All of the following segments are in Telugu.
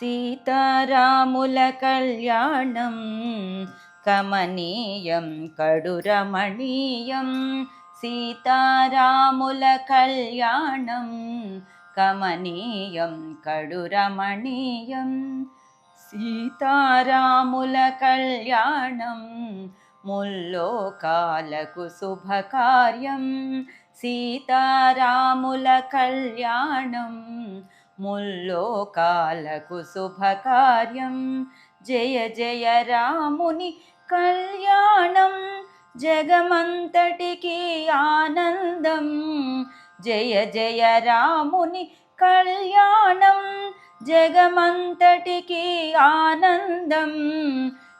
సీతారాముల కళ్యాణం కమనీయం కడురమణీయం. సీతారాముల కళ్యాణం కమనీయం కడురమణీయం. సీతారాముల కళ్యాణం ముల్లోకాలకు శుభకార్యం. సీతారాముల కళ్యాణం ముల్లోకాలకు శుభకార్యం. జయ జయ రాముని కళ్యాణం. జగమంతటికి ఆనందం. జయ జయ రాముని కళ్యాణం. జగమంతటికి ఆనందం.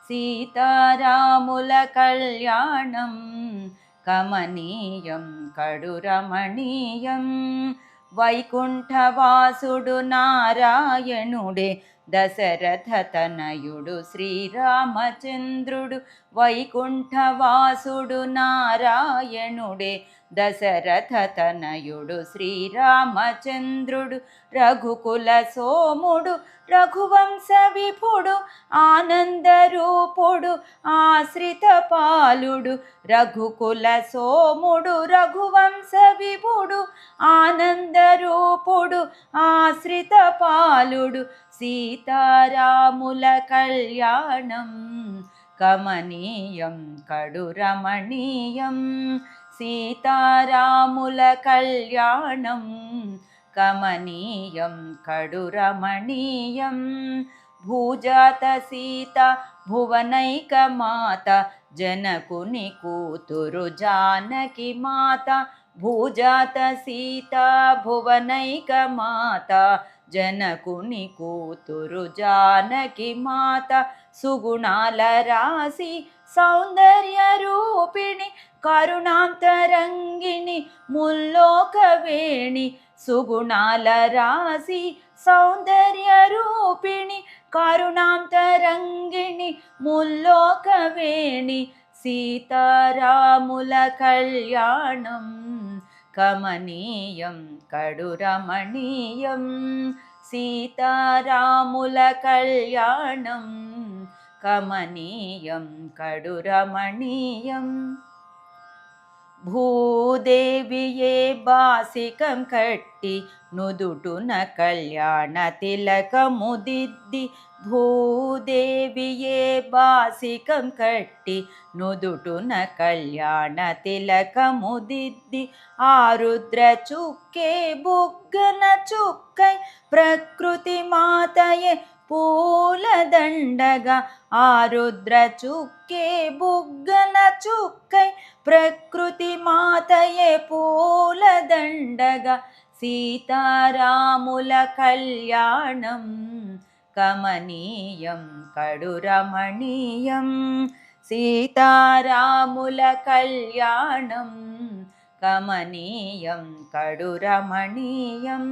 సీతారాముల కళ్యాణం. కమనీయం కడురమణీయం. వైకుంఠవాసుడు నారాయణుడే దశరథ తనయుడు శ్రీరామచంద్రుడు వైకుంఠవాసుడు నారాయణుడే దశరథ తనయుడు శ్రీరామచంద్రుడు రఘుకుల సోముడు రఘువంశ విభుడు ఆనందరూపుడు ఆశ్రిత పాలుడు రఘుకుల సోముడు రఘువంశ విభుడు ఆనందరూపుడు ఆశ్రిత పాలుడు సీతారాముల కళ్యాణం కమనీయం కడు రమణీయం సీతారాముల కళ్యాణం కమనీయం కడురమణీయం. భూజాత సీత భువనైక మాత జనకుని కూతురు జానకి మాత. భూజాత సీత భువనైక మాత జనకుని కూతురు జానకి మాత. సుగుణాల రాశి సౌందర్య రూపిణి కరుణాంతరంగిణి ముల్లోకవేణి సుగుణాల రాశి సౌందర్య రూపిణి కరుణాంతరంగిణి ముల్లోకవేణి సీతారాముల కళ్యాణం కమనీయం కడురమణీయం సీతారాముల కళ్యాణం కమనీయం కడురమణీయం భూదేవియే బాసికం కట్టి నుదుటున కళ్యాణ తిలకము దిద్ది భూదేవియే బాసికం కట్టి నుదుటున కళ్యాణ తిలకము దిద్ది ఆరుద్ర చుక్కే బుగ్గన చుక్కై ప్రకృతి మాతయే పూలదండగా ఆరుద్ర చుక్కే బుగ్గల చుక్కై ప్రకృతి మాతయే పూలదండగా. సీతారాముల కళ్యాణం కమనీయం కడురమణీయం. సీతారాముల కళ్యాణం కమనీయం కడురమణీయం.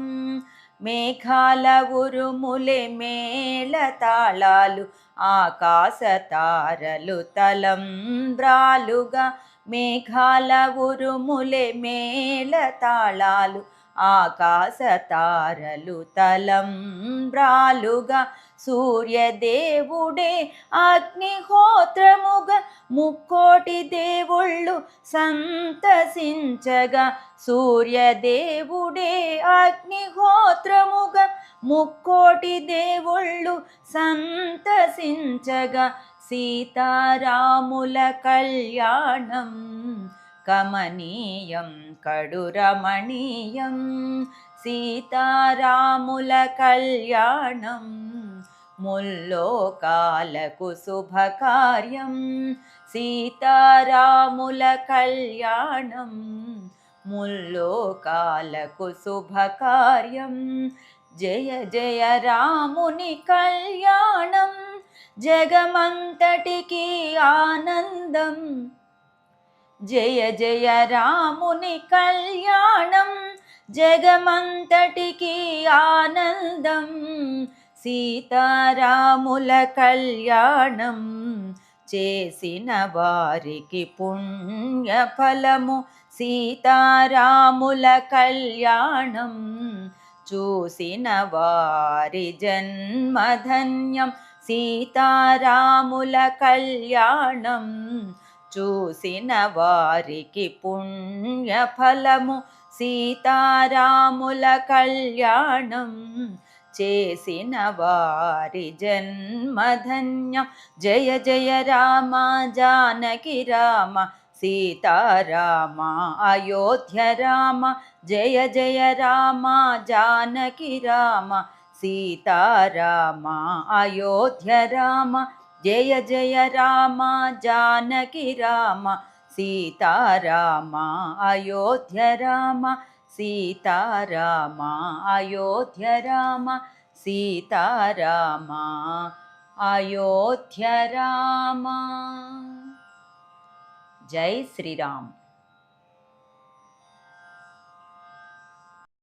మేఘాల ఉరుములే మేళ తాళాలు ఆకాశ తారలు తలంబ్రాలుగా. మేఘాల ఉరుములే మేళ తాళాలు ఆకాశ తారలు తలంబ్రాలుగా. సూర్యదేవుడే అగ్నిహోత్రముగా ముక్కోటి దేవుళ్ళు సంతసించగా. సూర్యదేవుడే అగ్నిహోత్రముగా ముక్కోటి దేవుళ్ళు సంతసించగా. సీతారాముల కళ్యాణం కమనీయం కడురమణీయం. సీతారాముల కళ్యాణం ముల్లోకాలకు శుభకార్యం. సీతారాముల కళ్యాణం ముల్లోకాలకు శుభకార్యం. జయ జయ రాముని కళ్యాణం జగమంతటికి ఆనందం. జయ జయ రాముని కళ్యాణం జగమంతటికి ఆనందం. సీతారాముల కళ్యాణం చేసిన వారికి పుణ్యఫలము. సీతారాముల కళ్యాణం చూసిన వారి జన్మధన్యం. సీతారాముల కళ్యాణం చూసిన వారికి పుణ్యఫలము. సీతారాముల కళ్యాణం చేసిన వారి జన్మధన్యం జయ జయ రామ జానకి రామ సీతారామ అయోధ్య రామ జయ జయ రామ జానకి రామ సీతారామ అయోధ్య రామ జయ జయ రామ జానకి రామ సీతారామ అయోధ్య రామ सीता राम सीताराम अयोध्यराम सीताराम अयोध्यराम जय श्री राम